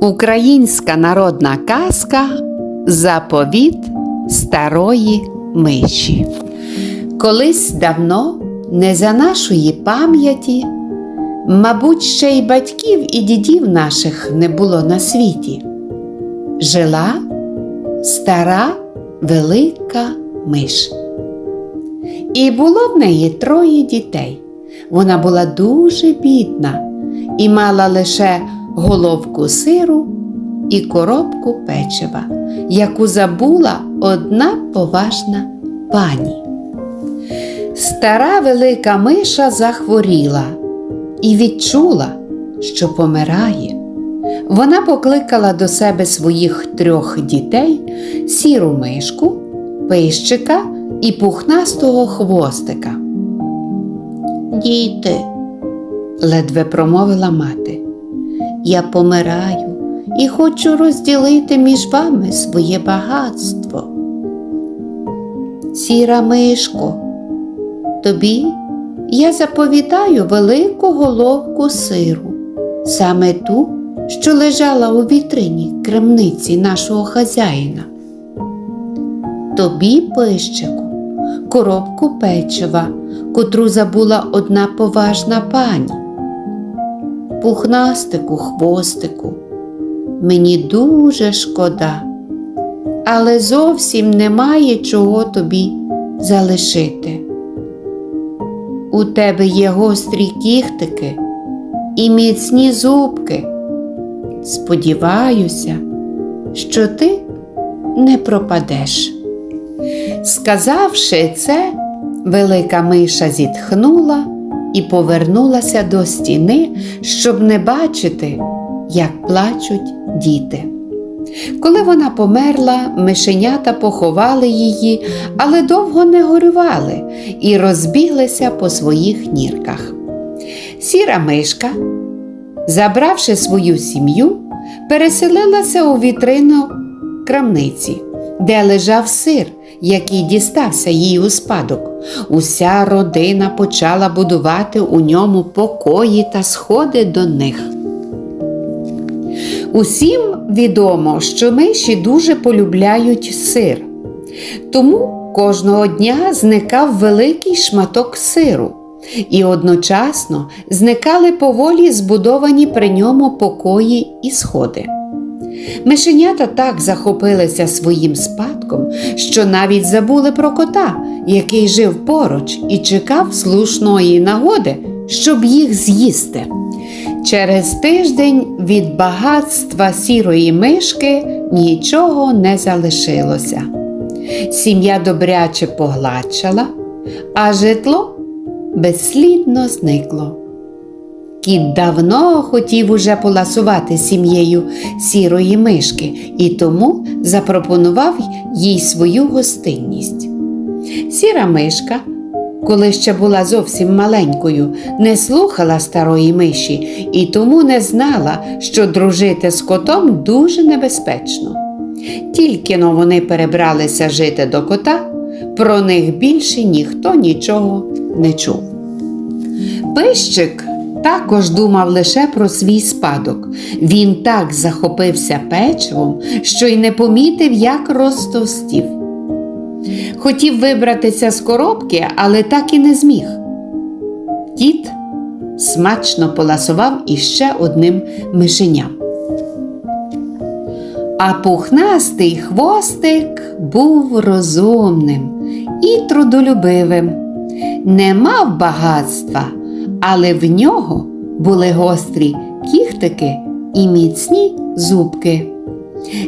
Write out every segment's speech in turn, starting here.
Українська народна казка Заповіт старої миші. Колись давно, не за нашої пам'яті, мабуть, ще й батьків і дідів наших не було на світі. Жила стара велика миш. І було в неї троє дітей. Вона була дуже бідна і мала лише головку сиру і коробку печива, яку забула одна поважна пані. Стара велика миша захворіла і відчула, що помирає. Вона покликала до себе своїх трьох дітей сіру мишку, пищика і пухнастого хвостика. Діти, ледве промовила мати, я помираю і хочу розділити між вами своє багатство. Сіра мишко, тобі я заповідаю велику головку сиру, саме ту, що лежала у вітрині кремниці нашого хазяїна. Тобі, пищику, коробку печива, котру забула одна поважна пані. Пухнастику, хвостику, мені дуже шкода, але зовсім немає чого тобі залишити. У тебе є гострі кіхтики і міцні зубки. Сподіваюся, що ти не пропадеш. Сказавши це, велика миша зітхнула і повернулася до стіни, щоб не бачити, як плачуть діти. Коли вона померла, мишенята поховали її, але довго не горювали і розбіглися по своїх нірках. Сіра мишка, забравши свою сім'ю, переселилася у вітрину крамниці, де лежав сир, який дістався їй у спадок. Уся родина почала будувати у ньому покої та сходи до них. Усім відомо, що миші дуже полюбляють сир. Тому кожного дня зникав великий шматок сиру, і одночасно зникали поволі збудовані при ньому покої і сходи. Мишенята так захопилися своїм спадком, що навіть забули про кота, який жив поруч і чекав слушної нагоди, щоб їх з'їсти. Через тиждень від багатства сірої мишки нічого не залишилося. Сім'я добряче погладшала, а житло безслідно зникло. Кіт давно хотів уже поласувати сім'єю сірої мишки і тому запропонував їй свою гостинність. Сіра мишка, коли ще була зовсім маленькою, не слухала старої миші і тому не знала, що дружити з котом дуже небезпечно. Тільки но вони перебралися жити до кота, про них більше ніхто нічого не чув. Пищик також думав лише про свій спадок. Він так захопився печивом, що й не помітив, як розтовстів. Хотів вибратися з коробки, але так і не зміг. Кіт смачно поласував іще одним мишеням. А пухнастий хвостик був розумним і трудолюбивим, не мав багатства, але в нього були гострі кіхтики і міцні зубки.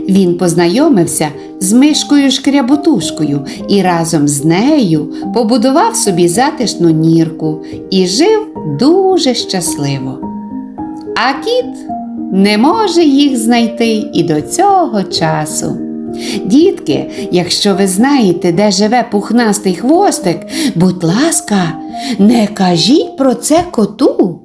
Він познайомився з мишкою шкряботушкою і разом з нею побудував собі затишну нірку і жив дуже щасливо. А кіт не може їх знайти і до цього часу. Дітки, якщо ви знаєте, де живе пухнастий хвостик, будь ласка, не кажіть про це коту.